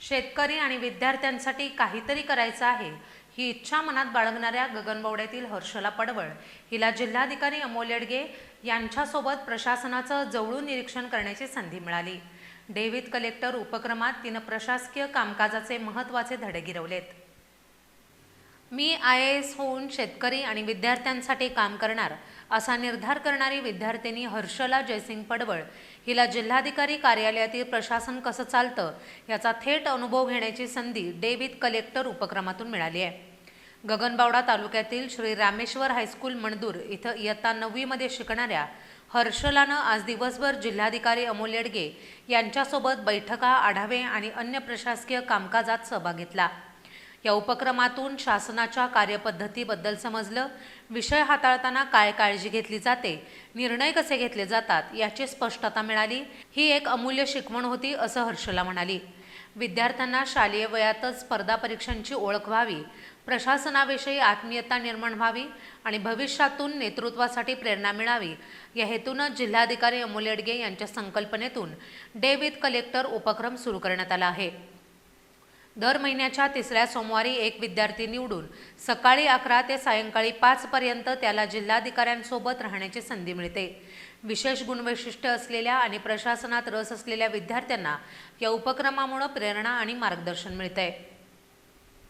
शेतकरी आणि विद्यार्थ्यांसाठी काहीतरी करायचं आहे ही इच्छा मनात बाळगणाऱ्या गगनबावड्यातील हर्षला पडवळ. हिला जिल्हाधिकारी अमोल येडगे यांच्यासोबत प्रशासनाचं जवळून निरीक्षण करण्याची संधी मिळाली. डेव्हिड कलेक्टर उपक्रमात तिनं प्रशासकीय कामकाजाचे महत्त्वाचे धडे गिरवलेत. मी आय ए एस होऊन शेतकरी आणि विद्यार्थ्यांसाठी काम करणार असा निर्धार करणारी विद्यार्थिनी हर्षला जयसिंग पडवळ. हिला जिल्हाधिकारी कार्यालयातील प्रशासन कसं चालतं याचा थेट अनुभव घेण्याची संधी डेव्हिड कलेक्टर उपक्रमातून मिळाली आहे. गगनबावडा तालुक्यातील श्री रामेश्वर हायस्कूल मणदूर इथं इयत्ता नववीमध्ये शिकणाऱ्या हर्षलानं आज दिवसभर जिल्हाधिकारी अमोल येडगे यांच्यासोबत बैठका आढावे आणि अन्य प्रशासकीय कामकाजात सहभाग घेतला. या उपक्रमातून शासनाच्या कार्यपद्धतीबद्दल समजलं. विषय हाताळताना काय काळजी घेतली जाते निर्णय कसे घेतले जातात याची स्पष्टता मिळाली. ही एक अमूल्य शिकवण होती असं हर्षला म्हणाली. विद्यार्थ्यांना शालेय वयातच स्पर्धा परीक्षांची ओळख व्हावी प्रशासनाविषयी आत्मीयता निर्माण व्हावी आणि भविष्यातून नेतृत्वासाठी प्रेरणा मिळावी या हेतूनं जिल्हाधिकारी अमोल येडगे यांच्या संकल्पनेतून डेव्हिड कलेक्टर उपक्रम सुरू करण्यात आला आहे. दर महिन्याच्या तिसऱ्या सोमवारी एक विद्यार्थी निवडून सकाळी अकरा ते सायंकाळी पाचपर्यंत त्याला जिल्हाधिकाऱ्यांसोबत राहण्याची संधी मिळते. विशेष गुणवैशिष्ट्य असलेल्या आणि प्रशासनात रस असलेल्या विद्यार्थ्यांना या उपक्रमामुळे प्रेरणा आणि मार्गदर्शन मिळते